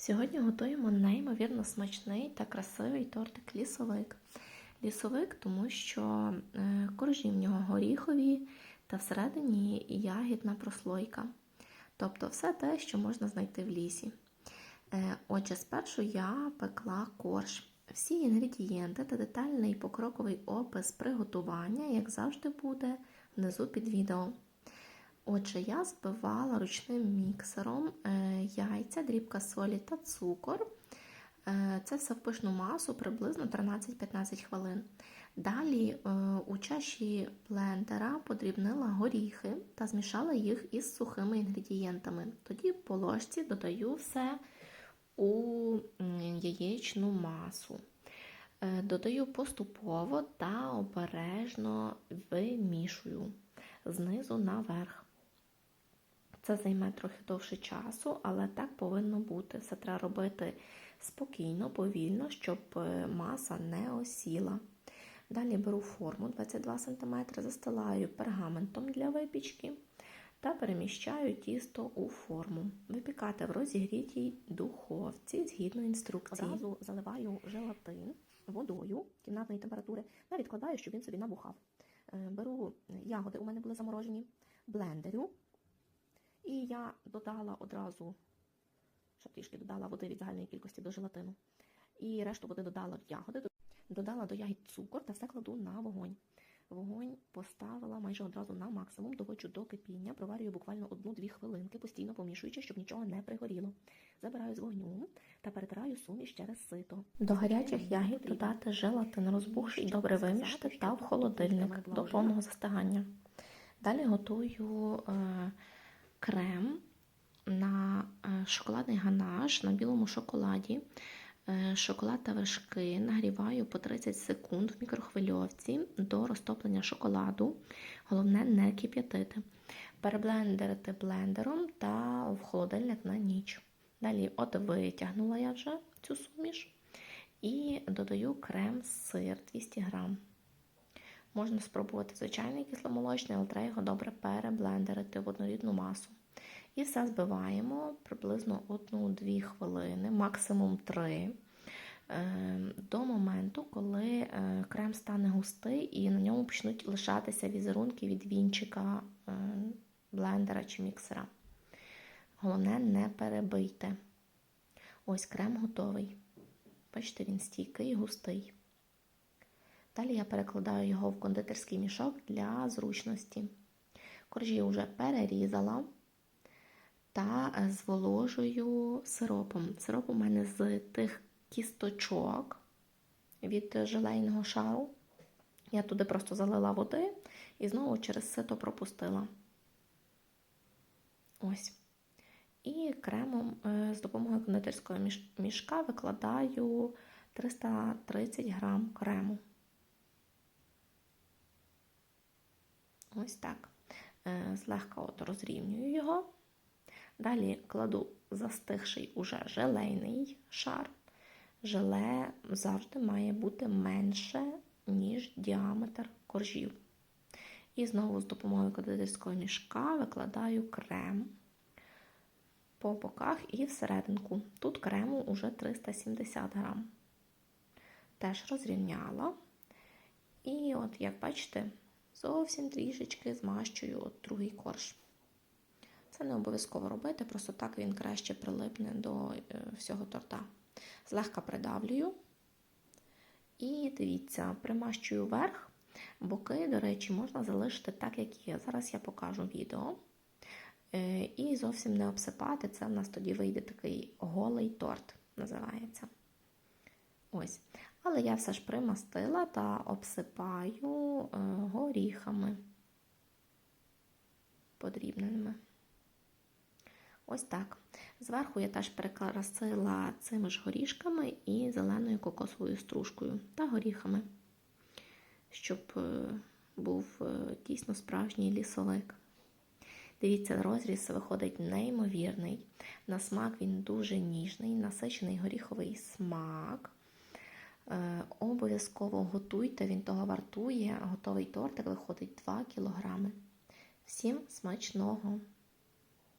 Сьогодні готуємо неймовірно смачний та красивий тортик лісовик. Лісовик, тому що е, коржі в нього горіхові та всередині ягідна прослойка. Тобто все те, що можна знайти в лісі. Е, Отже, спершу я пекла корж. Всі інгредієнти та детальний покроковий опис приготування, як завжди, буде внизу під відео. Отже, я збивала ручним міксером е, яйця, дрібка солі та цукор. Е, Це все в пишну масу приблизно 13-15 хвилин. Далі е, у чаші блендера подрібнила горіхи та змішала їх із сухими інгредієнтами. Тоді по ложці додаю все у яєчну масу. Додаю поступово та обережно вимішую знизу наверх. Це займе трохи довше часу, але так повинно бути. Все треба робити спокійно, повільно, щоб е, маса не осіла. Далі беру форму 22 см, застилаю пергаментом для випічки та переміщаю тісто у форму. Випікати в розігрітій духовці згідно інструкції. Одразу заливаю желатин водою кімнатної температури та відкладаю, щоб він собі набухав. Е, Беру ягоди, у мене були заморожені, блендерю. І я додала одразу, ще трішки додала води від загальної кількості до желатину. І решту води додала в ягоди, додала до ягід цукор та все кладу на вогонь. Вогонь поставила майже одразу на максимум, доводжу до кипіння, проварюю буквально 1-2 хвилинки, постійно помішуючи, щоб нічого не пригоріло. Забираю з вогню та перетираю суміш через сито. До гарячих ягід додати желатин розбухший, добре вимішати та в холодильник до повного застигання. Далі готую е, крем на е, шоколадний ганаш на білому шоколаді. Е, Шоколад та вершки нагріваю по 30 секунд в мікрохвильовці до розтоплення шоколаду. Головне не кип'ятити. Переблендерити блендером та в холодильник на ніч. Далі от витягнула я вже цю суміш і додаю крем-сир 200 грам. Можна спробувати звичайний кисломолочний, але треба його добре переблендерити в однорідну масу. І все збиваємо приблизно 1-2 хвилини, максимум 3, до моменту, коли е, крем стане густий і на ньому почнуть лишатися візерунки від вінчика е, блендера чи міксера. Головне, не перебийте. Ось крем готовий. Бачите, він стійкий, густий. Далі я перекладаю його в кондитерський мішок для зручності. Коржі вже перерізала та зволожую сиропом. Сироп у мене з тих кісточок від желейного шару. Я туди просто залила води і знову через сито пропустила. Ось. І кремом е, з допомогою кондитерського мішка викладаю 330 грам крему. Ось так. Е, Злегка от розрівнюю його. Далі кладу застигший уже желейний шар. Желе завжди має бути менше, ніж діаметр коржів. І знову з допомогою кондитерського мішка викладаю крем по боках і всерединку. Тут крему уже 370 грам. Теж розрівняла. І от, як бачите, зовсім трішечки змащую от другий корж. Це не обов'язково робити, просто так він краще прилипне до е, всього торта. Злегка придавлюю. І дивіться, примащую верх. Боки, до речі, можна залишити так, як є. Зараз я покажу відео. Е, І зовсім не обсипати. Це в нас тоді вийде такий голий торт, називається. Ось. Але я все ж примастила та обсипаю е, горіхами подрібненими. Ось так. Зверху я теж перекрасила цими ж горішками і зеленою кокосовою стружкою та горіхами, щоб е, був е, дійсно справжній лісовик. Дивіться, розріз виходить неймовірний. На смак він дуже ніжний, насичений горіховий смак. Е, обов'язково готуйте, він того вартує. Готовий тортик виходить 2 кг. Всім смачного!